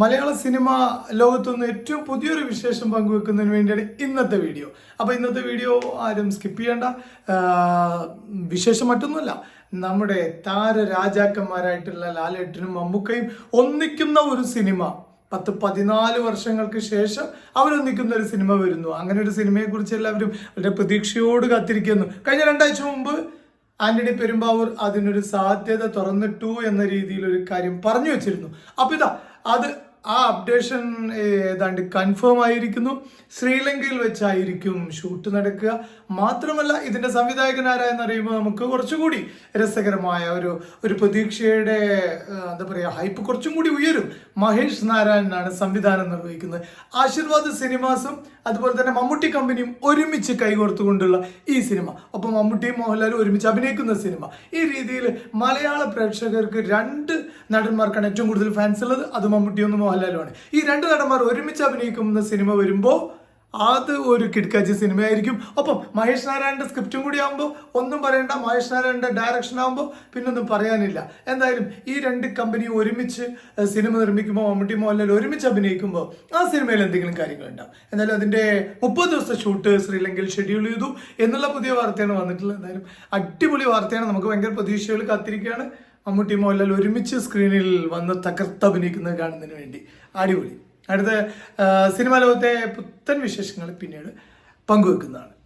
മലയാള cinema ലോകത്തുനിന്ന് ഏറ്റവും പുതിയൊരു വിശേഷം പങ്കുവെക്കുന്നതിന് വേണ്ടിയാണ് ഇന്നത്തെ വീഡിയോ. അപ്പോൾ ഇന്നത്തെ വീഡിയോ ആരും സ്കിപ്പ് ചെയ്യേണ്ട. വിശേഷം മറ്റൊന്നുമല്ല. നമ്മുടെ താര രാജാക്കന്മാരായിട്ടുള്ള ലാലേട്ടനും മമ്മൂക്കയും ഒന്നിക്കുന്ന ഒരു സിനിമ. പത്ത് പതിനാല് വർഷങ്ങൾക്ക് ശേഷം അവരൊന്നിക്കുന്ന ഒരു സിനിമ വരുന്നു. അങ്ങനെ ഒരു സിനിമയെക്കുറിച്ച് എല്ലാവരും വളരെ പ്രതീക്ഷയോട് കാത്തിരിക്കുന്നു. കഴിഞ്ഞ രണ്ടാഴ്ച മുമ്പ് ആന്റണി പെരുമ്പാവൂർ അതിനൊരു സാധ്യത തുറന്നിട്ടു എന്ന രീതിയിൽ ഒരു കാര്യം പറഞ്ഞു വെച്ചിരുന്നു. അപ്പം ഇതാ അത് ആ അപ്ഡേഷൻ ഏതാണ്ട് കൺഫേം ആയിരിക്കുന്നു. ശ്രീലങ്കയിൽ വെച്ചായിരിക്കും ഷൂട്ട് നടക്കുക. മാത്രമല്ല ഇതിന്റെ സംവിധായകൻ ആരായെന്ന് അറിയുമ്പോൾ നമുക്ക് കുറച്ചുകൂടി രസകരമായ ഒരു ഒരു പ്രതീക്ഷയുടെ എന്താ പറയുക ഹൈപ്പ് കുറച്ചും കൂടി ഉയരും. മഹേഷ് നാരായണനാണ് സംവിധാനം നിർവഹിക്കുന്നത്. ആശീർവാദ് സിനിമാസും അതുപോലെ തന്നെ മമ്മൂട്ടി കമ്പനിയും ഒരുമിച്ച് കൈകോർത്തുകൊണ്ടുള്ള ഈ സിനിമ. ഒപ്പം മമ്മൂട്ടിയും മോഹൻലാലും ഒരുമിച്ച് അഭിനയിക്കുന്ന സിനിമ. ഈ രീതിയിൽ മലയാള പ്രേക്ഷകർക്ക് രണ്ട് നടന്മാർക്കാണ് ഏറ്റവും കൂടുതൽ ഫാൻസ് ഉള്ളത്. അത് മമ്മൂട്ടിയും മോഹൻലാലുമാണ്. ഈ രണ്ട് നടന്മാർ ഒരുമിച്ച് അഭിനയിക്കുന്ന സിനിമ വരുമ്പോൾ അത് ഒരു കിടക്കാച്ചി സിനിമയായിരിക്കും. ഒപ്പം മഹേഷ് നാരായണന്റെ സ്ക്രിപ്റ്റും കൂടി ആകുമ്പോൾ ഒന്നും പറയണ്ട മഹേഷ് നാരായണന്റെ ഡയറക്ഷൻ ആകുമ്പോൾ പിന്നൊന്നും പറയാനില്ല. എന്തായാലും ഈ രണ്ട് കമ്പനി ഒരുമിച്ച് സിനിമ നിർമ്മിക്കുമ്പോൾ മമ്മൂട്ടി മോഹൻലാൽ ഒരുമിച്ച് അഭിനയിക്കുമ്പോൾ ആ സിനിമയിൽ എന്തെങ്കിലും കാര്യങ്ങളുണ്ടാവും. എന്നാലും അതിന്റെ മുപ്പത് ദിവസത്തെ ഷൂട്ട് ശ്രീലങ്കയിൽ ഷെഡ്യൂൾ ചെയ്തു എന്നുള്ള പുതിയ വാർത്തയാണ് വന്നിട്ടുള്ളത്. എന്തായാലും അടിപൊളി വാർത്തയാണ്. നമുക്ക് ഭയങ്കര പ്രതീക്ഷകൾ കാത്തിരിക്കുകയാണ്. മമ്മൂട്ടി മോഹൻലാൽ ഒരുമിച്ച് സ്ക്രീനിൽ വന്ന് തകർത്ത് അഭിനയിക്കുന്നത് കാണുന്നതിന് വേണ്ടി. അടിപൊളി. അടുത്ത സിനിമാ ലോകത്തെ പുത്തൻ വിശേഷങ്ങൾ പിന്നീട് പങ്കുവെക്കുന്നതാണ്.